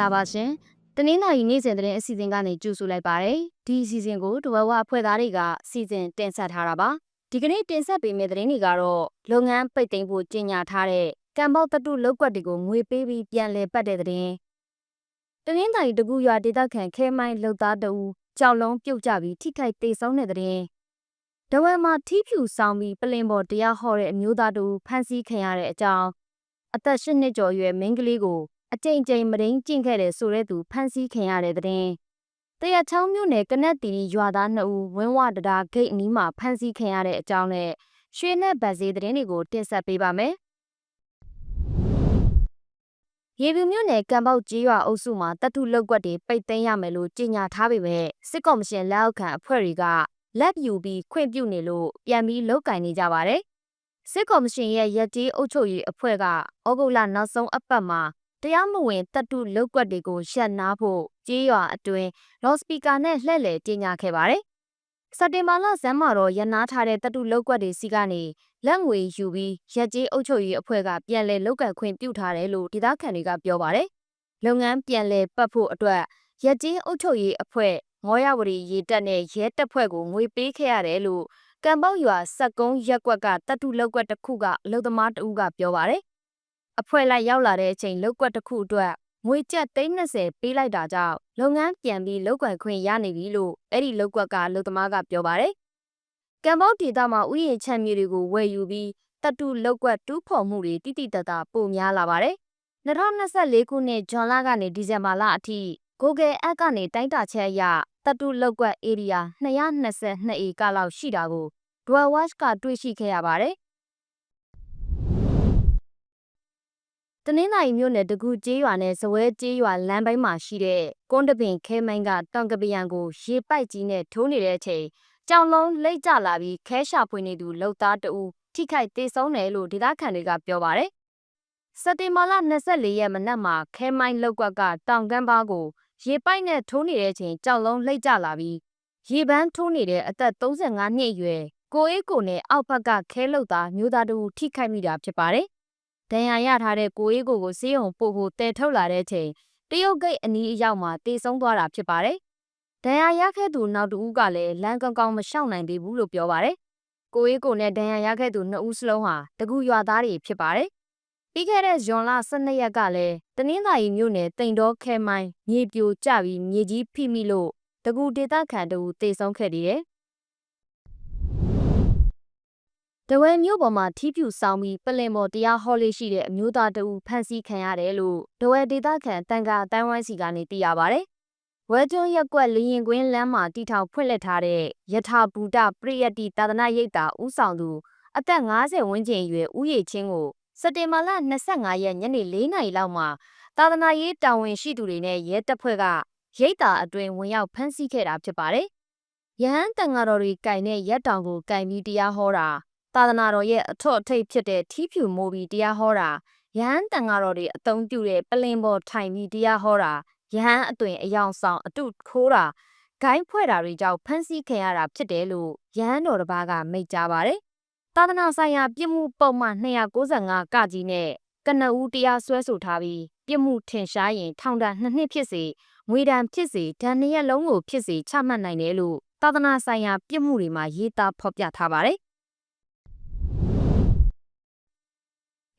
္ဂလာပါရှင်။တနင်္လာရီနေ့စဉ်သတင်းအစီအစဉ်ကနေကြိုဆိုလိုက်ပါရစေ။ဒီအစီအစဉ်ကိုတဝဝအဖွဲ့သားတွေကစီစဉ်တင်ဆက်ထားတာပါ။ဒီကနေ့တင်ဆက်ပေးမယ့်သတင်းတွေကတော့လုပ်ငန်းပိတ်သိမ်းဖို့ကြေညာထားတဲ့ကံပေါက်တတုလောက်ကွက်တွေကိုငွေပေးပြီးပြန်လည်ပတ်တဲ့သတင်း။တနင်္လာရီတကူရွာဒေသခံခဲမိုင်းလုံသားတအူကြောက်လုံးပြုတ်ကြပြီးထိခိုက်ဒေဆုံးတဲ့သတင်း။ဒဝဲမှာထီးဖြူဆောင်ပြီးပလင်ပေါ်တရားဟောတဲ့အမျိုးသားတူဖမ်းဆီးခံရတဲ့အကြောင်းအသက်၈နှစ်ကျော်အရွယ်မိန်းကလေးကို အကြိမ်ကြိမ်မရင်းကျင့်ခဲ့တဲ့ဆိုတဲ့သူဖမ်းဆီးခံရတဲ့တဲ့။တရချောင်းမြို့နယ်ကနက်တီရွာသား2ဦးဝင်းဝတရာဂိတ်အနီးမှာဖမ်းဆီးခံရတဲ့အကြောင်းနဲ့ရွှေနဲ့ဗတ်စည်းသတင်းတွေကိုတင်ဆက်ပေးပါမယ်။ရေပြူမြို့နယ်ကံပေါက်ကြီးရွာအုပ်စုမှာတပ်ထုလောက်ကွက်တွေပိတ်သိမ်းရမယ်လို့ကြေညာထားပေမဲ့စစ်ကော်မရှင်လက်အောက်ခံအဖွဲ့တွေကလက်ပြူပြီးခွင့်ပြုနေလို့ပြန်ပြီးလုတ်ကင်နေကြပါတယ်။စစ်ကော်မရှင်ရဲ့ရက်ကြီးအုပ်ချုပ်ရေးအဖွဲ့ကဩဂုတ်လနောက်ဆုံးအပတ်မှာ တရားမဝင်တပ်တုလောက်ကွက်တွေကိုရှက်နားဖို့ကြေးရွာအတွင်းလော်စပီကာနဲ့လှည့်လည်ကြေညာခဲ့ပါတယ်။စက်တင်ဘာလဇန်းမှာတော့ရနာထားတဲ့တပ်တုလောက်ကွက်တွေစီကနေလက်ငွေယူပြီးရက်ကြေးအုပ်ချုပ်ရေးအဖွဲ့ကပြန်လည်လောက်ကခွင့်ပြုထားတယ်လို့ဒေသခံတွေကပြောပါတယ်။လုပ်ငန်းပြန်လည်ပတ်ဖို့အတွက်ရက်ကြေးအုပ်ချုပ်ရေးအဖွဲ့ငေါရဝရီရေတက်နဲ့ရဲတပ်ဖွဲ့ကိုငွေပေးခဲ့ရတယ်လို့ကံပေါက်ရွာစက်ကုန်းရက်ကွက်ကတပ်တုလောက်ကွက်တစ်ခုကအလုသမားတဦးကပြောပါတယ် အဖွဲ့လိုက်ရောက်လာတဲ့အချိန်လောက်ကွက်တစ်ခုအတွက်ငွေကျပ်330ပေးလိုက်တာကြောင့်လုပ်ငန်းပြန်ပြီးလောက်ကွက်ခွင့်ရနေပြီလို့အဲ့ဒီလောက်ကွက်ကလုပ်သမားကပြောပါတယ်။ကံပေါဒေတာမှာဥယျာဉ်ချမ်းမြေတွေကိုဝယ်ယူပြီးတတုလောက်ကွက်တူးဖော်မှုတွေတိတိတတ်တာပိုများလာပါတယ်။2024ခုနှစ်ဇွန်လကနေဒီဇင်ဘာလအထိ Google App ကနေတိုင်းတာချက်အရတတုလောက်ကွက် area 222ဧကလောက်ရှိတာကို Dwell Watch ကတွေ့ရှိခဲ့ရပါတယ်။တ နင်္သာရီမြို့နယ်တကူကျေးရွာနဲ့ဇဝဲကျေးရွာလမ်းပိုင်းမှာရှိတဲ့ကွန်းတပင်ခဲမိုင်းကတောင်ကပယံကိုရေပိုက်ကြီးနဲ့ထိုးနေတဲ့အချိန်ကြောင်လုံးလိတ်ကျလာပြီးခဲရှာဖွေနေသူလုံသားတဦးထိခိုက်ဒေဆုံးတယ်လို့ဒေသခံတွေကပြောပါတယ်။စက်တင်ဘာလ24ရက်မနက်မှာခဲမိုင်းလောက်ကွက်ကတောင်ကမ်းပါးကိုရေပိုက်နဲ့ထိုးနေတဲ့အချိန်ကြောင်လုံးလိတ်ကျလာပြီးရေပန်းထိုးနေတဲ့အသက်35နှစ်အရွယ်ကိုအေးကိုနဲ့အောက်ဘက်ကခဲလုတ်သားမျိုးသားတူထိခိုက်မိတာဖြစ်ပါတယ်။ ဒဏ်ရာရထားတဲ့ကိုအေးကိုကိုစေးရုံပို့ဖို့တဲထုတ်လာတဲ့ချိန်တရုတ်ဂိတ်အနီးအရောက်မှာတေဆုံးသွားတာဖြစ်ပါတယ်။ဒဏ်ရာရခဲ့သူနောက်တူဦးကလည်းလမ်းကောင်းကောင်းမရှောင်နိုင်သေးဘူးလို့ပြောပါတယ်။ကိုအေးကိုနဲ့ဒဏ်ရာရခဲ့သူနှစ်ဦးစလုံးဟာတကူရွာသားတွေဖြစ်ပါတယ်။ပြီးခဲ့တဲ့ဇွန်လ12ရက်ကလည်းတနင်္သာရီမြို့နယ်တိန်တော်ခဲမိုင်းမြေပြိုကျပြီးမြေကြီးဖိမိလို့တကူဒေသခံတူတေဆုံးခဲ့တယ် တဝဲမြို့ပေါ်မှာထီးဖြူဆောင်ပြီးပလင်ပေါ်တရားဟောလေးရှိတဲ့အမျိုးသားတဦးဖမ်းဆီးခံရတယ်လို့တဝဲဒေသခံတန်ခါအတိုင်းဝိုင်းစီကနေသိရပါဗျ။ဝဲကျွန်းရက်ကွက်လရင်ကွင်းလမ်းမှာတီထောင်ဖွင့်လှစ်ထားတဲ့ယထာဘူတပရိယတ္တိသာသနာရိပ်သာဥဆောင်သူအသက်50ဝန်းကျင်အရွယ်ဦးရည်ချင်းကိုစက်တင်ဘာလ25ရက်ညနေ4နာရီလောက်မှာသာသနာရေးတာဝန်ရှိသူတွေနဲ့ရဲတပ်ဖွဲ့ကရိပ်သာအတွင်ဝင်ရောက်ဖမ်းဆီးခဲ့တာဖြစ်ပါတယ်။ရဟန်းတန်ဃာတော်တွေကင်တဲ့ရက်တောင်ကိုကင်ပြီးတရားဟောတာ သာသနာတော်ရဲ့အထွတ်အထိပ်ဖြစ်တဲ့ထီးဖြူမိုးပြီးတရားဟောတာယဟန်တန်ဃာတော်တွေအသုံးပြုတဲ့ပလင်ပေါ်ထိုင်ပြီးတရားဟောတာယဟန်အသွင်အယောင်ဆောင်အတုခိုးတာဂိုင်းဖွဲ့တာတွေကြောင့်ဖမ်းဆီးခံရတာဖြစ်တယ်လို့ယဟန်တော်တစ်ပါးကမိတ်ကြားပါတယ်။သာသနာဆိုင်ရာပြစ်မှုပုံမှန်295ကကြီးနဲ့ကနဦးတရားစွဲဆိုထားပြီးပြစ်မှုထင်ရှားရင်ထောင်ဒဏ်2နှစ်ဖြစ်စေငွေဒဏ်ဖြစ်စေဒဏ်နှစ်ရက်လုံးကိုဖြစ်စေချမှတ်နိုင်တယ်လို့သာသနာဆိုင်ရာပြစ်မှုတွေမှာရေးသားဖော်ပြထားပါတယ်။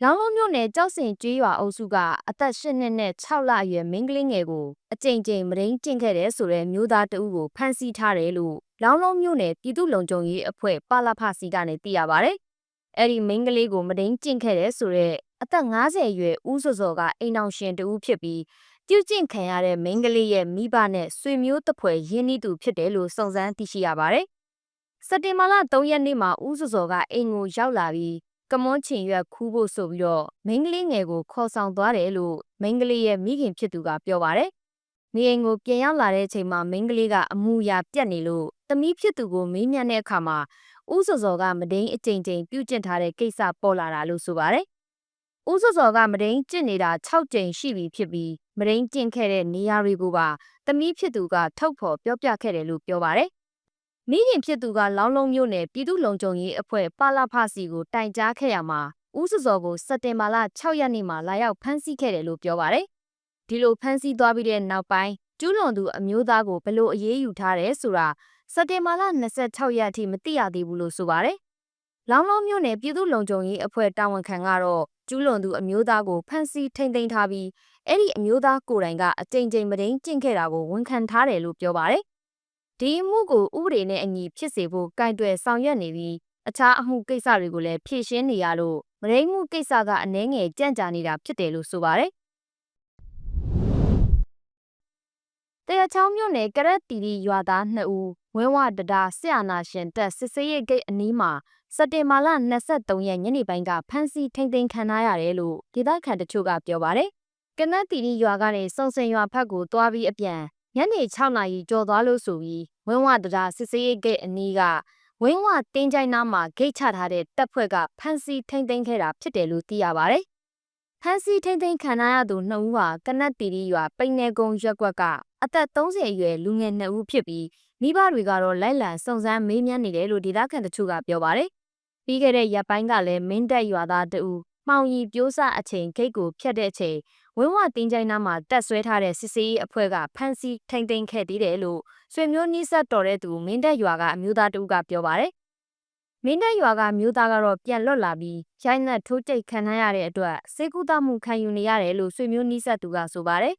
လောင်းလုံးမြို့နယ်ကြောက်စင်ကျွေးရွာအုပ်စုကအသက်၈နှစ်နဲ့6လအရွယ်မိန်းကလေးငယ်ကိုအကြိမ်ကြိမ်မရင်းကျင့်ခဲ့တဲ့ဆိုတဲ့မျိုးသားတဦးကိုဖမ်းဆီးထားတယ်လို့လောင်းလုံးမြို့နယ်ပြည်သူ့လုံခြုံရေးအဖွဲ့ပါလာဖစီကနေသိရပါဗျ။အဲ့ဒီမိန်းကလေးကိုမရင်းကျင့်ခဲ့တဲ့ဆိုတဲ့အသက်50အရွယ်ဦးစောစောကအိမ်အောင်ရှင်တဦးဖြစ်ပြီးပြုကျင့်ခံရတဲ့မိန်းကလေးရဲ့မိဘနဲ့ဆွေမျိုးတဖွဲ့ရင်းနှီးသူဖြစ်တယ်လို့စုံစမ်းသိရှိရပါတယ်။စက်တင်ဘာလ3ရက်နေ့မှာဦးစောစောကအိမ်ကိုရောက်လာပြီး ကမွန်းချင်ရွက်ခူးဖို့ဆိုပြီးတော့မိန်းကလေးငယ်ကိုခေါ်ဆောင်သွားတယ်လို့မိန်းကလေးရဲ့မိခင်ဖြစ်သူကပြောပါတယ်။မိအိမ်ကိုပြန်ရောက်လာတဲ့အချိန်မှာမိန်းကလေးကအမူအရာပြတ်နေလို့တမီးဖြစ်သူကိုမေးမြန်းတဲ့အခါမှာဦးစောစောကမဒိန်အကြိမ်ကြိမ်ပြုတ်ကျင့်ထားတဲ့ကိစ္စပေါ်လာတာလို့ဆိုပါတယ်။ဦးစောစောကမဒိန်ကျင့်နေတာ6ကြိမ်ရှိပြီဖြစ်ပြီးမဒိန်ကျင့်ခဲ့တဲ့နေရာတွေကိုပါတမီးဖြစ်သူကထုတ်ဖော်ပြောပြခဲ့တယ်လို့ပြောပါတယ် မိခင်ဖြစ်သူကလောင်းလုံးမြို့နယ်ပြည်သူ့လုံခြုံရေးအဖွဲ့ပါလာဖစီကိုတိုင်ကြားခဲ့ရမှာဦးစစောကိုစက်တင်ဘာလ6ရက်နေ့မှာလာရောက်ဖမ်းဆီးခဲ့တယ်လို့ပြောပါတယ်။ဒဒီလိုဖမ်းဆီးသွားပြီးတဲ့နောက်ပိုင်းကျူးလွန်သူအမျိုးသားကိုဘယ်လိုအရေးယူထားတယ်ဆိုတာစက်တင်ဘာလ26ရက်အထိမသိရသေးဘူးလို့ဆိုပါတယ်။လောင်းလုံးမြို့နယ်ပြည်သူ့လုံခြုံရေးအဖွဲ့တာဝန်ခံကတော့ကျူးလွန်သူအမျိုးသားကိုဖမ်းဆီးထိန်းသိမ်းထားပြီးအဲ့ဒီအမျိုးသားကိုယ်တိုင်ကအကြိမ်ကြိမ်မတိန်ကျင့်ခဲ့တာကိုဝန်ခံထားတယ်လို့ပြောပါတယ်။ ဒီအမှုကိုဥပဒေနဲ့အညီဖြစ်စေဖို့ကင်တွယ်ဆောင်ရွက်နေပြီးအခြားအမှုကိစ္စတွေကိုလည်းဖြေရှင်းနေရလို့မရင်းမှုကိစ္စကအနှဲငယ်ကြန့်ကြာနေတာဖြစ်တယ်လို့ဆိုပါတယ်။တရားချောင်းမြို့နယ်ကရက်တီရီရွာသား2ဦးဝင်းဝတဒါဆရာနာရှင်တက်စစ်စေးရိတ်ဂိတ်အနီးမှာစက်တင်ဘာလ23ရက်ညနေပိုင်းကဖမ်းဆီးထိန်းသိမ်းခံထားရတယ်လို့ဒေသခံတချို့ကပြောပါတယ်။ကနက်တီရီရွာကနေစုံစင်ရွာဖက်ကိုတွားပြီးအပြန် ညနေ6နာရီကျော်သွားလို့ဆိုပြီးဝင်းဝတဒါစစ်စေးရိတ်ဂိတ်အနီးကဝင်းဝတင်းကြိုင်နားမှာဂိတ်ချထားတဲ့တပ်ဖွဲ့ကဖမ်းဆီးထိန်းသိမ်းခဲ့တာဖြစ်တယ်လို့သိရပါတယ်။ဖမ်းဆီးထိန်းသိမ်းခံရသူနှစ်ဦးဟာကနက်တီရီရွာပိန်နယ်ကုန်းရက်ကွက်ကအသက်30အရွယ်လူငယ်နှစ်ဦးဖြစ်ပြီးမိဘတွေကတော့လိုက်လံစုံစမ်းမေးမြန်းနေတယ်လို့ဒေသခံတချို့ကပြောပါတယ်။ပြီးခဲ့တဲ့ရက်ပိုင်းကလည်းမင်းတပ်ရွာသားတဦးမှောင်ရီပြိုးစအချိန်ဂိတ်ကိုဖျက်တဲ့အချိန် ဝင်းဝတင်းကြိုင်နားမှာတက်ဆွဲထားတဲ့စစ်စေးအဖွဲ့ကဖမ်းဆီးထိန်းသိမ်းခဲ့သေးတယ်လို့ဆွေမျိုးနီးစပ်တော်တဲ့သူမင်းတပ်ရွာကအမျိုးသားတဦးကပြောပါတယ်။မင်းတပ်ရွာကမျိုးသားကတော့ပြန်လွတ်လာပြီးရိုင်းနှက်ထိုးကြိတ်ခံထားရတဲ့အတွက်စေကူတမှုခံယူနေရတယ်လို့ဆွေမျိုးနီးစပ်သူကဆိုပါတယ်။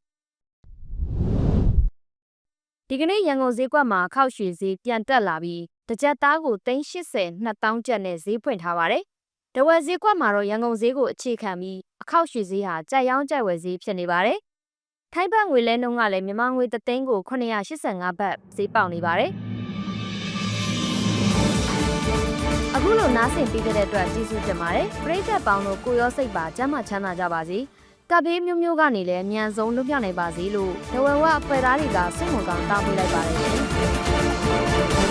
ဒီကနေ့ရန်ကုန်ဈေးကွက်မှာခောက်ရွှေဈေးပြန်တက်လာပြီးတစ်ကြက်သားကို380 2000ကျပ်နဲ့ဈေးဖွင့်ထားပါတယ်။ တဝယ်ဈေးကွက်မှာတော့ရန်ကုန်ဈေးကိုအခြေခံပြီးအခောက်ရွှေဈေးဟာကြက်ရောင်းကြက်ဝယ်ဈေးဖြစ်နေပါတယ်။ထိုင်းဘတ်ငွေလဲနှုန်းကလည်းမြန်မာငွေတစ်သိန်းကို985ဘတ်ဈေးပေါက်နေပါတယ်။အခုလိုနားဆင်ပြီးတဲ့အတွက်ကျေးဇူးတင်ပါတယ်။ပရိသတ်ပေါင်းတို့ကိုရောစိတ်ပါကျမ်းမာချမ်းသာကြပါစေ။ကပေးမျိုးမျိုးကနေလည်းအမြန်ဆုံးလွတ်မြောက်နိုင်ပါစေလို့ဒဝဝအဖွဲ့သားတွေကဆုမွန်ကောင်းတောင်းပေးလိုက်ပါတယ်ရှင်။